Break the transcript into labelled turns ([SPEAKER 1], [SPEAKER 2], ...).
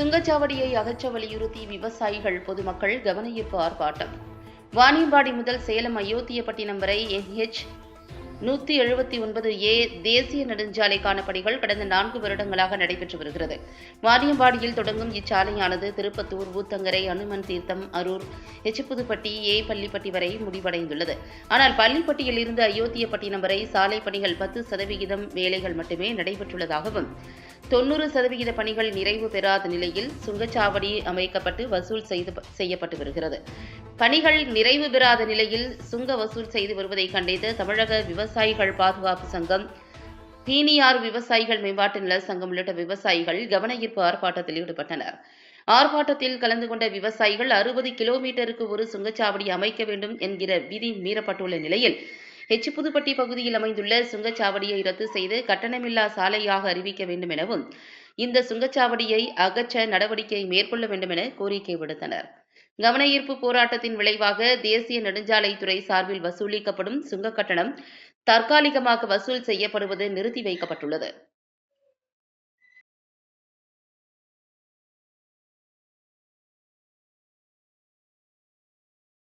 [SPEAKER 1] சுங்கச்சாவடியை அகற்ற வலியுறுத்தி விவசாயிகள் பொதுமக்கள் கவனஈர்ப்பு ஆர்ப்பாட்டம். வாணியம்பாடி முதல் சேலம் அயோத்தியப்பட்டினம் வரை என்ஹெச் நூற்றி எழுபத்தி ஒன்பது ஏ தேசிய நெடுஞ்சாலைக்கான பணிகள் கடந்த நான்கு வருடங்களாக நடைபெற்று வருகிறது. வாரியம்பாடியில் தொடங்கும் இச்சாலையானது திருப்பத்தூர் ஊத்தங்கரை அனுமன் தீர்த்தம் அரூர் எச்சிப்புதுப்பட்டி ஏ பள்ளிப்பட்டி வரை முடிவடைந்துள்ளது. ஆனால் பள்ளிப்பட்டியில் இருந்து அயோத்தியப்பட்டினம் வரை சாலை பணிகள் பத்து சதவிகிதம் வேலைகள் மட்டுமே நடைபெற்றுள்ளதாகவும் தொண்ணூறு சதவிகித பணிகள் நிறைவு பெறாத நிலையில் சுங்கச்சாவடி அமைக்கப்பட்டு வசூல் செய்து செய்யப்பட்டு வருகிறது. பணிகள் நிறைவு பெறாத நிலையில் சுங்க வசூல் செய்து வருவதை கண்டித்து தமிழக விவசாயிகள் பாதுகாப்பு சங்கம் தீனியார் விவசாயிகள் மேம்பாட்டு நல சங்கம் உள்ளிட்ட விவசாயிகள் கவன ஈர்ப்பு ஆர்ப்பாட்டத்தில் ஈடுபட்டனர். ஆர்ப்பாட்டத்தில் கலந்து கொண்ட விவசாயிகள் அறுபது கிலோமீட்டருக்கு ஒரு சுங்கச்சாவடி அமைக்க வேண்டும் என்கிற விதி மீறப்பட்டுள்ள நிலையில் எச் புதுப்பட்டி பகுதியில் அமைந்துள்ள சுங்கச்சாவடியை ரத்து செய்து கட்டணமில்லா சாலையாக அறிவிக்க வேண்டும் எனவும் இந்த சுங்கச்சாவடியை அகற்ற நடவடிக்கை மேற்கொள்ள வேண்டும் என கோரிக்கை விடுத்தனர். கவனஈர்ப்பு போராட்டத்தின் விளைவாக தேசிய நெடுஞ்சாலைத்துறை சார்பில் வசூலிக்கப்படும் சுங்க கட்டணம் தற்காலிகமாக வசூல் செய்யப்படுவது நிறுத்தி வைக்கப்பட்டுள்ளது.